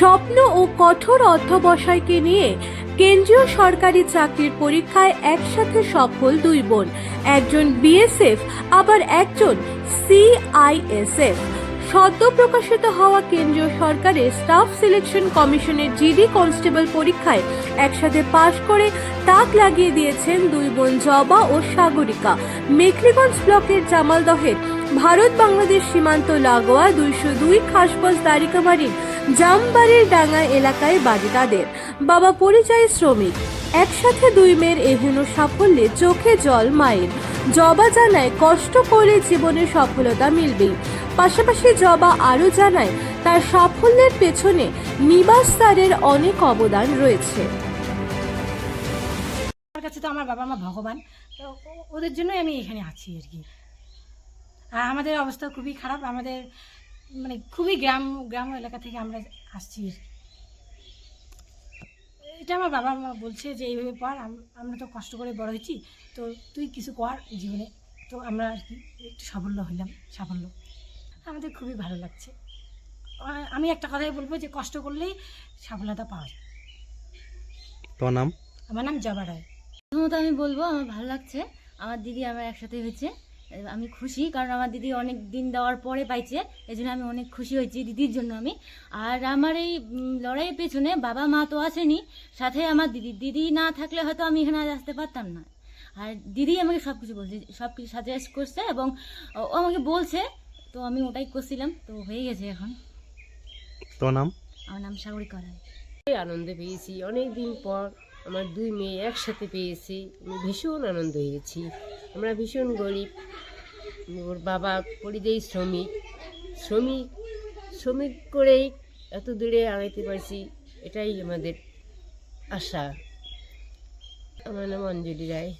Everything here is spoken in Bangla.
স্বপ্ন ও কঠোর অধ্যবসায়কে নিয়ে কেন্দ্রীয় সরকারি চাকরির পরীক্ষায় একসাথে সফল দুই বোন, একজন বিএসএফ, আবার একজন সিআইএসএফ। সদ্য প্রকাশিত হওয়া কেন্দ্রীয় সরকারের স্টাফ সিলেকশন কমিশনের জিডি কনস্টেবল পরীক্ষায় একসাথে পাশ করে তাক লাগিয়ে দিয়েছেন দুই বোন জবা ও সাগরিকা। মেখলিগঞ্জ ব্লকের জামালদহের ভারত বাংলাদেশ সীমান্ত লাগোয়া দুইশো দুই খাসবাস দারিকাবাড়ির জামবাড়ির ডাঙ্গা এলাকায় বাড়ি তাদের। বাবা পরিযায়ী শ্রমিক। একসাথে দুই মেয়ের এহেন সাফল্যে চোখে জল মায়ের। জবা জানায় কষ্ট করে জীবনে সফলতা মিলবেই পাশাপাশি জবা আরও জানায় তার সাফল্যের পেছনে নিবাস স্যারের অনেক অবদান রয়েছে। আমার কাছে তো আমার বাবা মা ভগবান। ওদের জন্যই আমি এখানে আছি আর কি। আর আমাদের অবস্থা খুবই খারাপ। আমাদের মানে খুবই গ্রাম গ্রাম এলাকা থেকে আমরা আসছি। এটা আমার বাবা মা বলছে যে এইভাবে পড় আমরা তো কষ্ট করে বড় হয়েছি। তো তুই কিছু কর জীবনে। তো আমরা আর কি একটু সাফল্য হইলাম সাফল্য। আমাদের খুবই ভালো লাগছে। আমি একটা কথাই বলব যে কষ্ট করলেই সাফল্যতা পাওয়া যায়। তোমার নাম? আমার নাম জবা রায়। প্রথমত আমি বলব আমার ভালো লাগছে। আমার দিদি আমার একসাথে হয়েছে। আমি খুশি কারণ আমার দিদি অনেক দিন দেওয়ার পরে পাইছে এই জন্য আমি অনেক খুশি হয়েছি দিদির জন্য আমি। আর আমার এই লড়াইয়ের পেছনে বাবা মা তো আসেনি সাথে আমার দিদি। দিদি না থাকলে হয়তো আমি এখানে আজ আসতে পারতাম না। আর দিদি আমাকে সব কিছু বলছে সব কিছু সাজেস্ট করছে এবং ও আমাকে বলছে তো আমি ওটাই করছিলাম তো হয়ে গেছে এখন। তোমার নাম? আমার নাম সাগরিকা রায়। খুবই আনন্দ পেয়েছি। অনেক দিন পর আমার দুই মেয়ে একসাথে পেয়েছি, আমি ভীষণ আনন্দ হয়েছি। আমরা ভীষণ গরিব, ওর বাবা পরিযায়ী শ্রমিক। শ্রমিক শ্রমিক করেই এত দূরে আগাইতে পারছি, এটাই আমাদের আশা। আমার নাম অঞ্জলি রায়।